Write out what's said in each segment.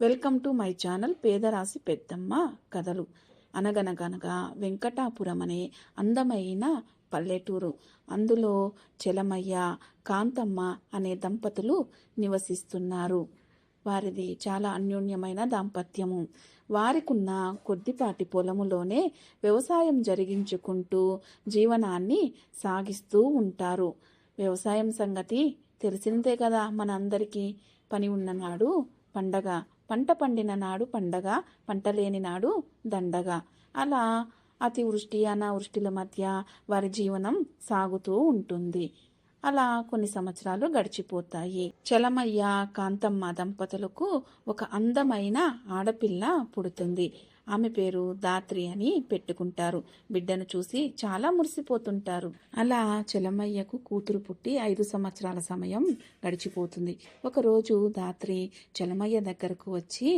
Welcome to my channel పేదరాశి పెద్దమ్మ కథలు. అనగనగనగా వెంకటాపురం అనే అందమైన పల్లెటూరు. అందులో చెలమయ్య కాంతమ్మ అనే దంపతులు నివసిస్తున్నారు. వారిది చాలా అన్యోన్యమైన దాంపత్యము. వారికున్న కొద్దిపాటి పొలములోనే వ్యవసాయం జరిగించుకుంటూ జీవనాన్ని సాగిస్తూ ఉంటారు. వ్యవసాయం సంగతి తెలిసిందే కదా మనందరికీ. పని ఉన్ననాడు పండగ పంట పండిన నాడు పండగ పంట లేని నాడు దండగ. అలా అతివృష్టి అనావృష్టిల మధ్య వారి జీవనం సాగుతూ ఉంటుంది. అలా కొన్ని సంవత్సరాలు గడిచిపోతాయి. చలమయ్య కాంతమ్మ దంపతులకు ఒక అందమైన ఆడపిల్ల పుడుతుంది. ఆమె పేరు దాత్రి అని పెట్టుకుంటారు. బిడ్డను చూసి చాలా మురిసిపోతుంటారు. అలా చలమయ్యకు కూతురు పుట్టి ఐదు సంవత్సరాల సమయం గడిచిపోతుంది. ఒకరోజు దాత్రి చలమయ్య దగ్గరకు వచ్చి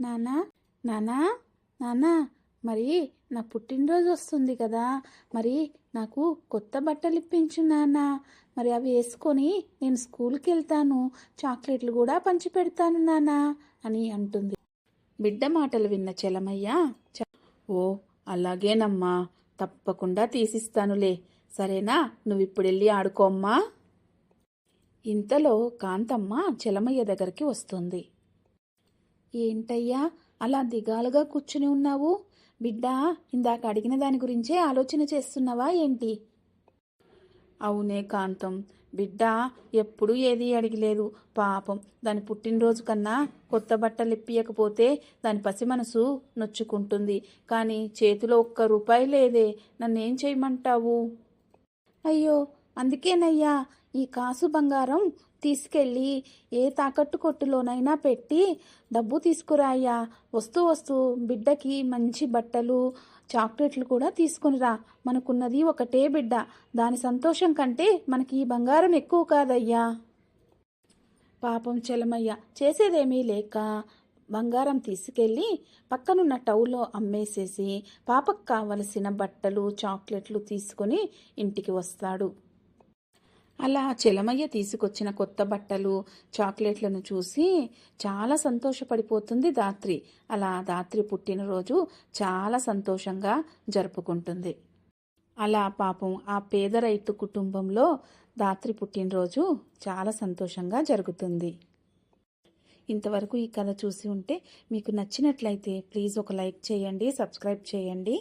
నానా నానా నానా మరి నా పుట్టినరోజు వస్తుంది కదా. మరి నాకు కొత్త బట్టలు ఇప్పించు నాన్న మరి అవి వేసుకొని నేను స్కూల్కి వెళ్తాను. చాక్లెట్లు కూడా పంచి పెడతాను నాన్న అని అంటుంది. బిడ్డ మాటలు విన్న చలమయ్య "చ- ఓ అలాగేనమ్మా తప్పకుండా తీసిస్తానులే. సరేనా? నువ్వు ఇప్పుడు వెళ్ళి ఆడుకోమ్మా ఇంతలో కాంతమ్మ చలమయ్య దగ్గరికి వస్తుంది. ఏంటయ్యా అలా దిగాలుగా కూర్చుని ఉన్నావు? బిడ్డ ఇందాక అడిగిన దాని గురించే ఆలోచన చేస్తున్నావా ఏంటి? అవునే కాంతం బిడ్డ ఎప్పుడూ ఏది అడిగలేదు. పాపం. దాని పుట్టినరోజు కన్నా కొత్త బట్టలు ఇప్పియకపోతే దాని పసి మనసు నొచ్చుకుంటుంది. కానీ చేతిలో ఒక్క రూపాయి లేదే. నన్నేం చేయమంటావు? అయ్యో అందుకేనయ్యా. ఈ కాసు బంగారం తీసుకెళ్ళి ఏ తాకట్టు కొట్టులోనైనా పెట్టి డబ్బు తీసుకురాయ్యా. వస్తూ వస్తూ బిడ్డకి మంచి బట్టలు చాక్లెట్లు కూడా తీసుకునిరా. మనకున్నది ఒకటే బిడ్డ. దాని సంతోషం కంటే మనకి ఈ బంగారం ఎక్కువ కాదయ్యా. పాపం చలమయ్య చేసేదేమీ లేక బంగారం తీసుకెళ్ళి పక్కనున్న టౌలో అమ్మేసేసి పాపకు కావలసిన బట్టలు చాక్లెట్లు తీసుకొని ఇంటికి వస్తాడు. అలా చెలమయ్య తీసుకొచ్చిన కొత్త బట్టలు చాక్లెట్లను చూసి చాలా సంతోషపడిపోతుంది దాత్రి అలా దాత్రి పుట్టినరోజు చాలా సంతోషంగా జరుపుకుంటుంది. అలా పాపం ఆ పేద రైతు కుటుంబంలో దాత్రి పుట్టినరోజు చాలా సంతోషంగా జరుగుతుంది. ఇంతవరకు ఈ కథ చూసి ఉంటే మీకు నచ్చినట్లయితే ప్లీజ్ ఒక లైక్ చేయండి సబ్స్క్రైబ్ చేయండి.